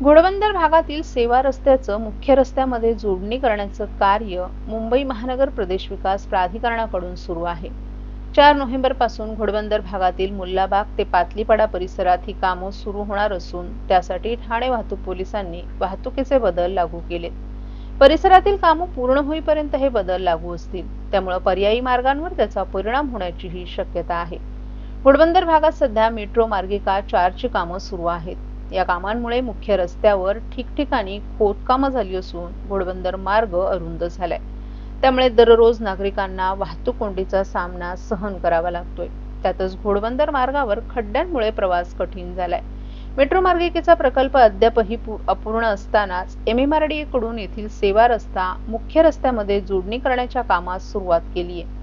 घोडबंदर भागातील सेवा रस्त्याचं मुख्य रस्त्यामध्ये जोडणी करण्याचं कार्य मुंबई महानगर प्रदेश विकास प्राधिकरणाकडून सुरू आहे. चार नोव्हेंबरपासून घोडबंदर भागातील मुल्लाबाग ते पातलीपाडा परिसरात ही कामं सुरू होणार असून त्यासाठी ठाणे वाहतूक पोलिसांनी वाहतुकीचे बदल लागू केले परिसरातील कामं पूर्ण होईपर्यंत हे बदल लागू असतील. त्यामुळे पर्यायी मार्गांवर त्याचा परिणाम होण्याचीही शक्यता आहे. घोडबंदर भागात सध्या मेट्रो मार्गिका चारची कामं सुरू आहेत. या कामांमुळे मुख्य रस्त्यावर ठिकठिकाणी खोदकामं झाली असून घोडबंदर मार्ग अरुंद झालाय. त्यामुळे दररोज नागरिकांना वाहतूक कोंडीचा सामना सहन करावा लागतोय. त्यातच घोडबंदर मार्गावर खड्ड्यांमुळे प्रवास कठीण झालाय. मेट्रो मार्गिकेचा प्रकल्प अद्यापही अपूर्ण असतानाच एमएमआरडीए कडून येथील सेवा रस्ता मुख्य रस्त्यामध्ये जोडणी करण्याच्या कामास सुरुवात केली आहे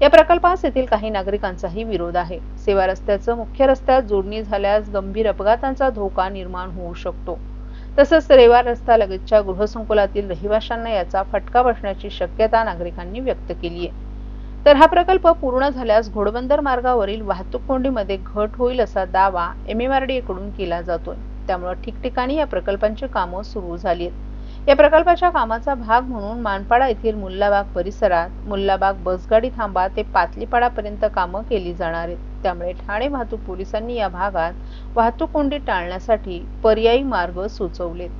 या प्रकल्पास येथील काही नागरिकांचाही विरोध आहे. सेवा रस्त्याचं मुख्य रस्त्यात जोडणी झाल्यास गंभीर अपघातांचा धोका निर्माण होऊ शकतो. तसंच रेवा रस्ता लगतच्या गृहसंकुलातील रहिवाशांना याचा फटका बसण्याची शक्यता नागरिकांनी व्यक्त केली आहे तर हा प्रकल्प पूर्ण झाल्यास घोडबंदर मार्गावरील वाहतूक कोंडीमध्ये घट होईल असा दावा एमएमआरडीए कडून केला जातोय. त्यामुळे ठिकठिकाणी या प्रकल्पांची कामं सुरू झाली आहेत या प्रकल्पाच्या कामाचा भाग म्हणून मानपाडा येथील मुल्लाबाग परिसरात मुल्लाबाग बसगाडी थांबा ते पातलीपाडापर्यंत कामं केली जाणार आहेत. त्यामुळे ठाणे वाहतूक पोलिसांनी या भागात वाहतूक कोंडी टाळण्यासाठी पर्यायी मार्ग सुचवलेत.